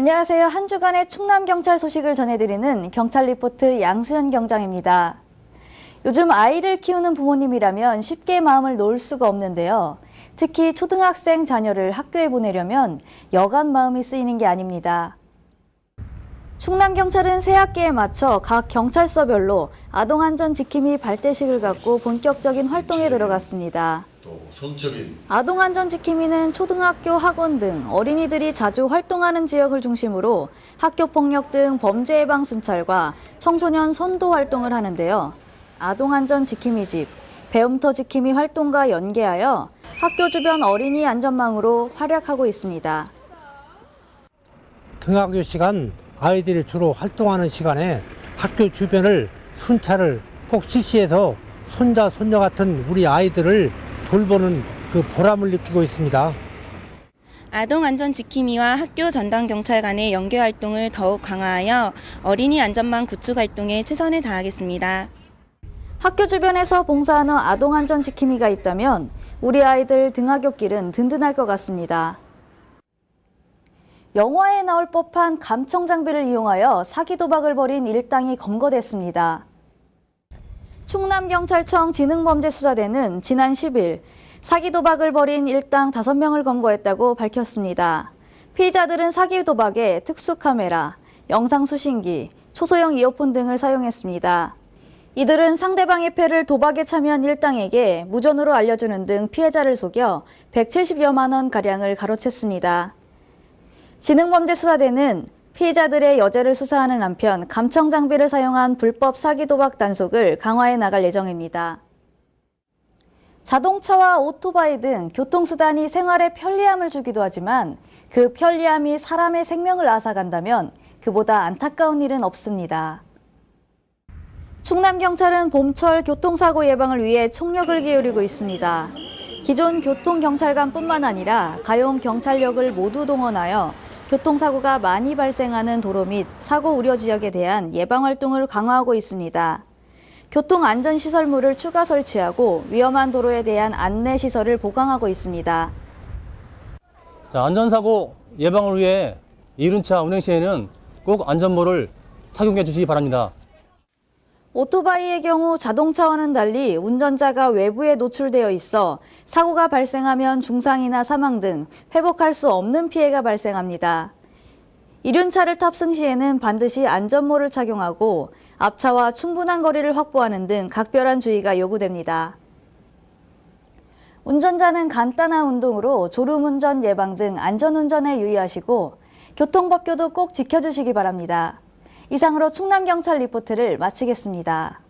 안녕하세요. 한 주간의 충남 경찰 소식을 전해드리는 경찰 리포트 양수현 경장입니다. 요즘 아이를 키우는 부모님이라면 쉽게 마음을 놓을 수가 없는데요. 특히 초등학생 자녀를 학교에 보내려면 여간 마음이 쓰이는 게 아닙니다. 충남 경찰은 새 학기에 맞춰 각 경찰서별로 아동 안전 지킴이 발대식을 갖고 본격적인 활동에 들어갔습니다. 또 성적인 아동 안전 지킴이는 초등학교 학원 등 어린이들이 자주 활동하는 지역을 중심으로 학교 폭력 등 범죄 예방 순찰과 청소년 선도 활동을 하는데요. 아동 안전 지킴이 집, 배움터 지킴이 활동과 연계하여 학교 주변 어린이 안전망으로 활약하고 있습니다. 등하교 시간 아이들이 주로 활동하는 시간에 학교 주변을 순찰을 꼭 실시해서 손자 손녀 같은 우리 아이들을 돌보는 그 보람을 느끼고 있습니다. 아동 안전 지킴이와 학교 전담 경찰 간의 연계 활동을 더욱 강화하여 어린이 안전망 구축 활동에 최선을 다하겠습니다. 학교 주변에서 봉사하는 아동 안전 지킴이가 있다면 우리 아이들 등하굣길은 든든할 것 같습니다. 영화에 나올 법한 감청 장비를 이용하여 사기 도박을 벌인 일당이 검거됐습니다. 충남경찰청 지능범죄수사대는 지난 10일 사기 도박을 벌인 일당 5명을 검거했다고 밝혔습니다. 피의자들은 사기 도박에 특수카메라, 영상 수신기, 초소형 이어폰 등을 사용했습니다. 이들은 상대방의 패를 도박에 참여한 일당에게 무전으로 알려주는 등 피해자를 속여 170여만 원 가량을 가로챘습니다. 지능범죄수사대는 피해자들의 여죄를 수사하는 한편 감청 장비를 사용한 불법 사기 도박 단속을 강화해 나갈 예정입니다. 자동차와 오토바이 등 교통수단이 생활에 편리함을 주기도 하지만 그 편리함이 사람의 생명을 앗아간다면 그보다 안타까운 일은 없습니다. 충남경찰은 봄철 교통사고 예방을 위해 총력을 기울이고 있습니다. 기존 교통경찰관뿐만 아니라 가용 경찰력을 모두 동원하여 교통사고가 많이 발생하는 도로 및 사고 우려 지역에 대한 예방 활동을 강화하고 있습니다. 교통 안전 시설물을 추가 설치하고 위험한 도로에 대한 안내 시설을 보강하고 있습니다. 자, 안전사고 예방을 위해 이륜차 운행 시에는 꼭 안전모를 착용해 주시기 바랍니다. 오토바이의 경우 자동차와는 달리 운전자가 외부에 노출되어 있어 사고가 발생하면 중상이나 사망 등 회복할 수 없는 피해가 발생합니다. 이륜차를 탑승 시에는 반드시 안전모를 착용하고 앞차와 충분한 거리를 확보하는 등 각별한 주의가 요구됩니다. 운전자는 간단한 운동으로 졸음운전 예방 등 안전운전에 유의하시고 교통법규도 꼭 지켜주시기 바랍니다. 이상으로 충남경찰 리포트를 마치겠습니다.